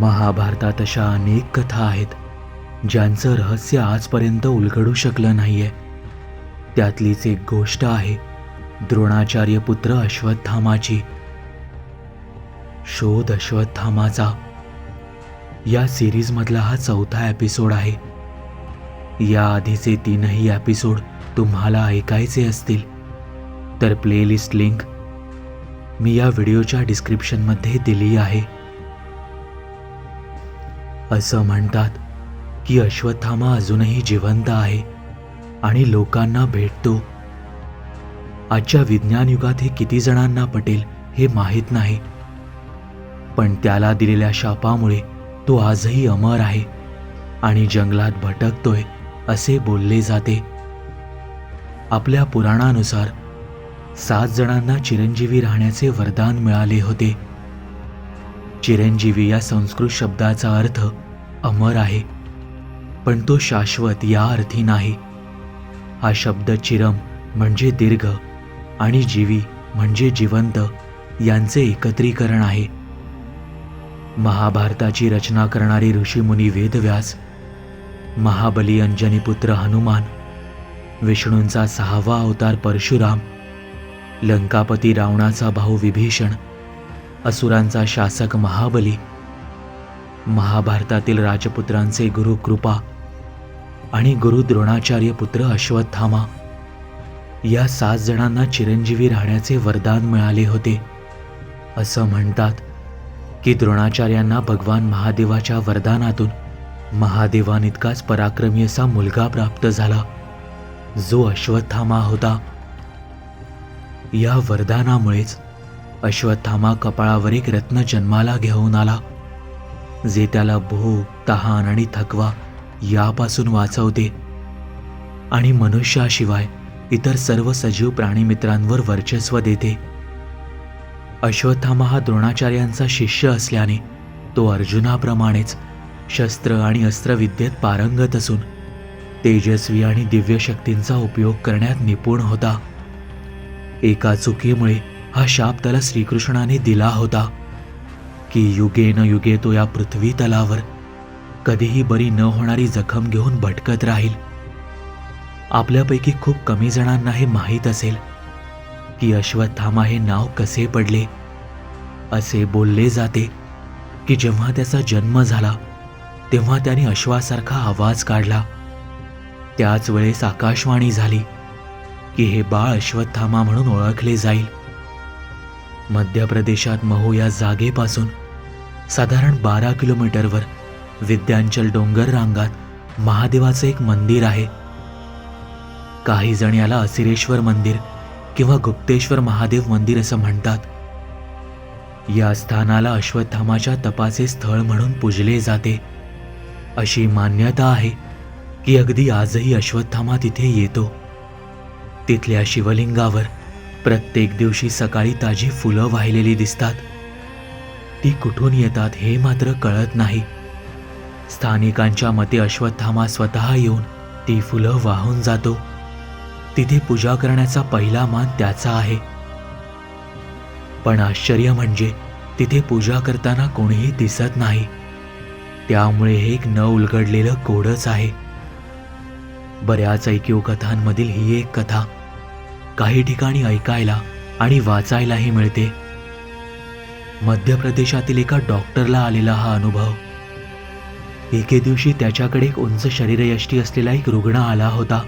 महाभारतात अशा अनेक कथा आहेत ज्यांचं रहस्य आजपर्यंत उलगडू शकलं नाहीये. त्यातलीच एक गोष्ट आहे द्रोणाचार्य पुत्र अश्वत्थामाची. शोध अश्वत्थामाचा. या सिरीजमधला हा चौथा एपिसोड आहे. या आधीचे तीनही एपिसोड तुम्हाला ऐकायचे असतील तर प्लेलिस्ट लिंक मी या व्हिडिओच्या डिस्क्रिप्शनमध्ये दिली आहे. असं म्हणतात की अश्वत्थामा अजूनही जिवंत आहे आणि लोकांना भेटतो. आजच्या विज्ञान युगात हे किती जणांना पटेल हे माहीत नाही. पण त्याला दिलेल्या शापामुळे तो आजही अमर आहे आणि जंगलात भटकतोय असे बोलले जाते. आपल्या पुराणानुसार सात जणांना चिरंजीवी राहण्याचे वरदान मिळाले होते. चिरंजीवी या संस्कृत शब्दाचा अर्थ अमर आहे पण तो शाश्वत या अर्थी नाही. हा शब्द चिरम म्हणजे दीर्घ आणि जीवी म्हणजे जिवंत यांचे एकत्रीकरण आहे. महाभारताची रचना करणारे ऋषीमुनी वेदव्यास महाबली अंजनीपुत्र हनुमान विष्णूंचा सहावा अवतार परशुराम लंकापती रावणाचा भाऊ विभीषण असुरांचा शासक महाबली. महाभारतातील राजपुत्रांचे गुरु कृपा आणि गुरु द्रोणाचार्य पुत्र अश्वत्थामा. या सात जणांना चिरंजीवी राहण्याचे वरदान मिळाले होते. असं म्हणतात की द्रोणाचार्यांना भगवान महादेवाच्या वरदानातून महादेवानितकाच पराक्रमी असा मुलगा प्राप्त झाला जो अश्वत्थामा होता. या वरदानामुळेच अश्वत्थामा कपाळावर एक रत्न जन्माला घेऊन आला. जे त्याला भोग तहान आणि थकवा यापासून वाचवते. आणि मनुष्याशिवाय इतर सर्व सजीव प्राणीमित्रांवर वर्चस्व देते. अश्वत्थामा हा द्रोणाचार्यांचा शिष्य असल्याने तो अर्जुनाप्रमाणेच शस्त्र आणि अस्त्रविद्येत पारंगत असून तेजस्वी आणि दिव्य शक्तींचा उपयोग करण्यात निपुण होता. एका चुकीमुळे हा शाप त्याला श्रीकृष्णाने दिला होता. की युगे न युगे तो या पृथ्वी तलावर कधीही बरी न होणारी जखम घेऊन भटकत राहील. आपल्यापैकी खूप कमी जणांना हे माहीत असेल की अश्वत्थामा हे नाव कसे पडले. असे बोलले जाते की जेव्हा त्याचा जन्म झाला तेव्हा त्याने अश्वासारखा आवाज काढला. त्याच वेळेस आकाशवाणी झाली की हे बाळ अश्वत्थामा म्हणून ओळखले जाईल. मध्य प्रदेशात महू या जागेपासून साधारण बारा किलोमीटरवर विद्यांचल डोंगर रांगात महादेवाचं एक मंदिर आहे. काही जण याला असिरेश्वर मंदिर किंवा गुप्तेश्वर महादेव मंदिर असं म्हणतात. या स्थानाला अश्वत्थामाच्या तपाचे स्थळ म्हणून पूजले जाते. अशी मान्यता आहे की अगदी आजही अश्वत्थामा तिथे येतो. तिथल्या शिवलिंगावर प्रत्येक दिवशी सकाळी ताजी फुलं वाहिलेली दिसतात. ती कुठून येतात हे मात्र कळत नाही. स्थानिकांच्या मते अश्वत्थामा स्वतः येऊन ती फुलं वाहून जातो. तिथे पूजा करण्याचा पहिला मान त्याचा आहे. पण आश्चर्य म्हणजे तिथे पूजा करताना कोणीही दिसत नाही. त्यामुळे हे एक न उलगडलेलं कोडच आहे. बऱ्याच ऐकीव कथांमधील ही एक कथा काही ठिकाणी ऐकायला आणि वाचायलाही मिळते. मध्य प्रदेशातील एका डॉक्टरला आलेला हा अनुभव. एके दिवशी त्याच्याकडे एक उंच शरीरयष्टी असलेला एक रुग्ण आला होता.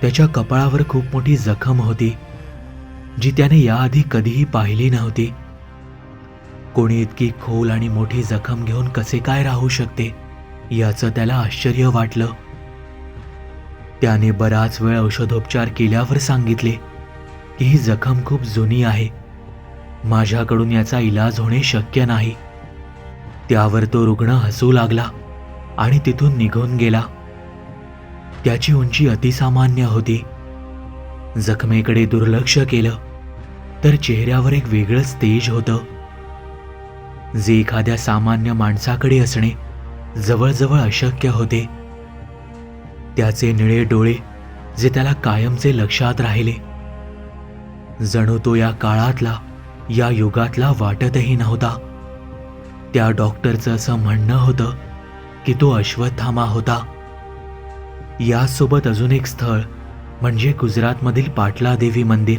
त्याच्या कपाळावर खूप मोठी जखम होती जी त्याने याआधी कधीही पाहिली नव्हती. कोणी इतकी खोल आणि मोठी जखम घेऊन कसे काय राहू शकते याचं त्याला आश्चर्य वाटलं. त्याने बराच वेळ औषधोपचार केल्यावर सांगितले की ही जखम खूप जुनी आहे. माझ्याकडून याचा इलाज होणे शक्य नाही. त्यावर तो रुग्ण हसू लागला आणि तिथून निघून गेला. त्याची उंची अतिसामान्य होती. जखमेकडे दुर्लक्ष केलं तर चेहऱ्यावर एक वेगळंच तेज होतं. जे एखाद्या सामान्य माणसाकडे असणे जवळजवळ अशक्य होते. त्याचे निळे डोळे जे त्याला कायमचे लक्षात राहिले. जणू तो या काळातला या युगातला वाटतही नव्हता. त्या डॉक्टरचं असं म्हणणं होतं की तो अश्वत्थामा होता. यासोबत अजून एक स्थळ म्हणजे गुजरातमधील पाटला देवी मंदिर.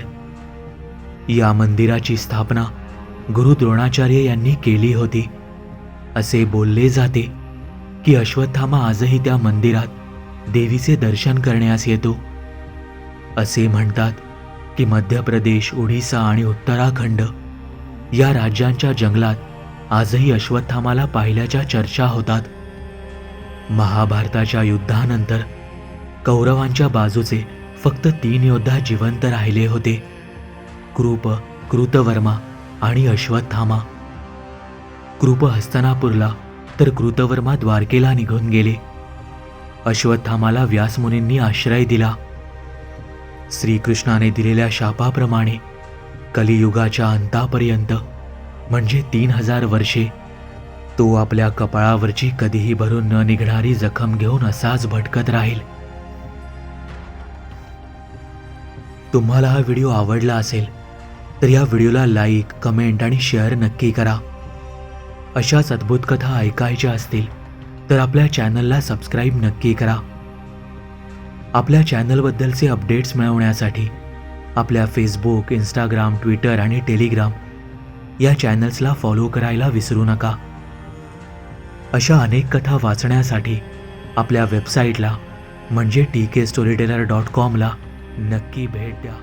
या मंदिराची स्थापना गुरु द्रोणाचार्य यांनी केली होती. असे बोलले जाते की अश्वत्थामा आजही त्या मंदिरात देवीचे दर्शन करण्यास येतो. असे म्हणतात की मध्य प्रदेश ओडिसा आणि उत्तराखंड या राज्यांच्या जंगलात आजही अश्वत्थामाला पाहिल्याच्या चर्चा होतात. महाभारताच्या युद्धानंतर कौरवांच्या बाजूचे फक्त तीन योद्धा जिवंत राहिले होते. कृप कृतवर्मा आणि अश्वत्थामा. कृप हस्तनापूरला तर कृतवर्मा द्वारकेला निघून गेले. अश्वत्थामाला व्यासमुनींनी आश्रय दिला. श्रीकृष्णाने दिलेल्या शापाप्रमाणे कलियुगाच्या अंतापर्यंत म्हणजे तीन हजार वर्षे तो आपल्या कपाळावरची कधीही भरून न निघणारी जखम घेऊन असाच भटकत राहील. तुम्हाला हा व्हिडिओ आवडला असेल तर या व्हिडिओला लाईक कमेंट आणि शेअर नक्की करा. अशाच अद्भुत कथा ऐकायच्या असतील तर आपल्या चॅनलला सबस्क्राईब नक्की करा. आपल्या चॅनलबद्दलचे अपडेट्स मिळवण्यासाठी आपल्या फेसबुक इंस्टाग्राम ट्विटर आणि टेलिग्राम या चॅनल्सला फॉलो करायला विसरू नका. अशा अनेक कथा वाचण्यासाठी आपल्या वेबसाईटला म्हणजे T K story teller dot कॉमला नक्की भेट द्या.